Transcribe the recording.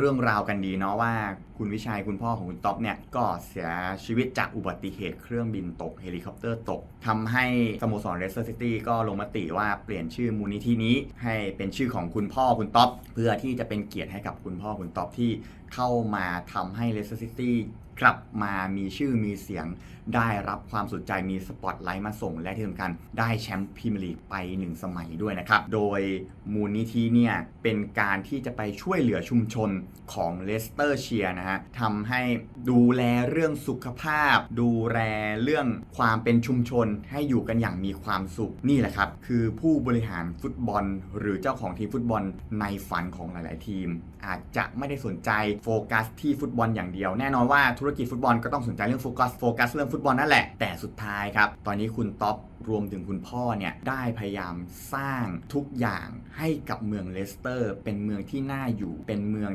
เรื่องราวกันดีเนาะว่าคุณวิชัยคุณพ่อของคุณท็อปเนี่ยก็เสียชีวิตจากอุบัติเหตุเครื่องบินตกเฮลิคอปเตอร์ตกทำให้สโมสรเลสเตอร์ซิตี้ก็ลงมติว่าเปลี่ยนชื่อมูลนิธินี้ ให้เป็นชื่อของคุณพ่อคุณท็อปเพื่อที่จะเป็นเกียรติให้กับคุณพ่อคุณท็อปที่เข้ามาทำให้เลสเตอร์ซิตี้ กลับมามีชื่อมีเสียง ได้รับความสนใจมีสปอตไลท์มาส่ง และที่สำคัญได้แชมป์พรีเมียร์ลีกไป 1 สมัยด้วยนะครับ โดยมูลนิธิเนี่ยเป็นการที่จะไปช่วยเหลือชุมชนของเลสเตอร์เชียนะฮะทำให้ดูแลเรื่องสุขภาพ ดูแลเรื่องความเป็นชุมชนให้อยู่กันอย่างมีความสุขนี่แหละครับ คือผู้บริหารฟุตบอล หรือเจ้าของทีมฟุตบอลในฝันของหลาย ๆ ทีม อาจจะไม่ได้สนใจโฟกัสที่ฟุตบอลอย่างเดียว แน่นอนว่าธุรกิจฟุตบอลก็ต้องสนใจเรื่องโฟกัสโฟกัสเรื่องฟุตบอลนั่นแหละ แต่สุดท้ายครับ ตอนนี้คุณท็อปรวมถึงคุณพ่อเนี่ยได้พยายามสร้างทุกอย่างให้กับเมืองเลสเตอร์ เป็นเมืองที่น่าอยู่เป็นเมือง